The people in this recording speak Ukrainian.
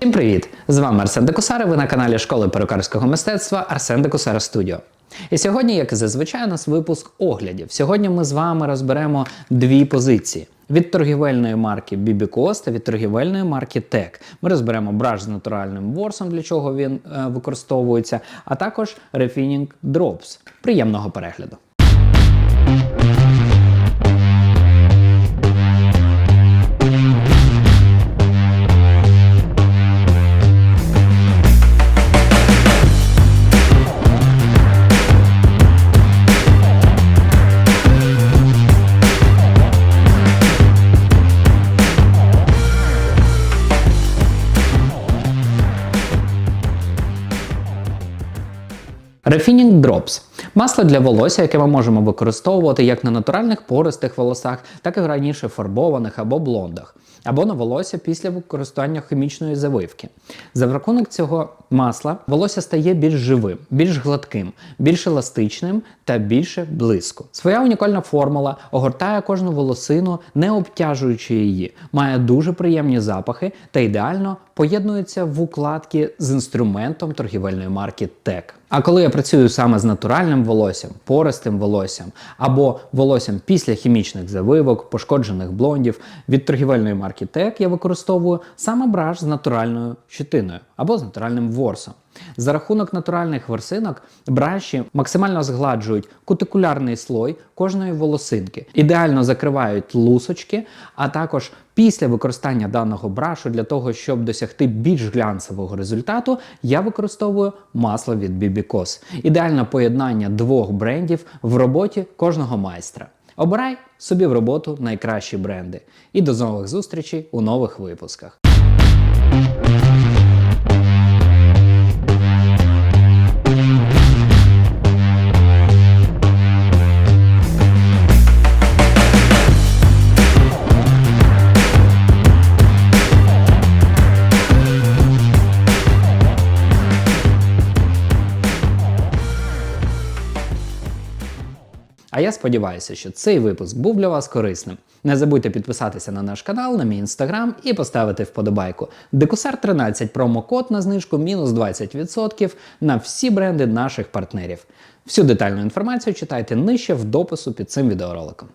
Всім привіт! З вами Арсен Декусар, ви на каналі школи перукарського мистецтва Арсен Декусар Студіо. І сьогодні, як і зазвичай, у нас випуск оглядів. Сьогодні ми з вами розберемо дві позиції. Від торгівельної марки BB та від торгівельної марки Tech. Ми розберемо браш з натуральним ворсом, для чого він е, використовується, а також Refining Drops. Приємного перегляду! Refining Drops масло для волосся, яке ми можемо використовувати як на натуральних пористих волосах, так і раніше фарбованих або блондах, або на волосся після використання хімічної завивки. За рахунок цього масла волосся стає більш живим, більш гладким, більш еластичним та більше блиску. Своя унікальна формула огортає кожну волосину, не обтяжуючи її, має дуже приємні запахи та ідеально поєднується в укладки з інструментом торгівельної марки TEC. А коли я працюю саме з натуральним волоссям, пористим волоссям або волоссям після хімічних завивок, пошкоджених блондів від торгівельної марки TEC, я використовую саме браш з натуральною щитиною або з натуральним ворсом. За рахунок натуральних ворсинок браші максимально згладжують кутикулярний слой кожної волосинки, ідеально закривають лусочки, а також після використання даного брашу для того, щоб досягти більш глянцевого результату, я використовую масло від BB-Cos. Ідеальне поєднання двох брендів в роботі кожного майстра. Обирай собі в роботу найкращі бренди. І до нових зустрічей у нових випусках. А я сподіваюся, що цей випуск був для вас корисним. Не забудьте підписатися на наш канал, на мій інстаграм і поставити вподобайку. Декусар 13 промокод на знижку мінус 20% на всі бренди наших партнерів. Всю детальну інформацію читайте нижче в допису під цим відеороликом.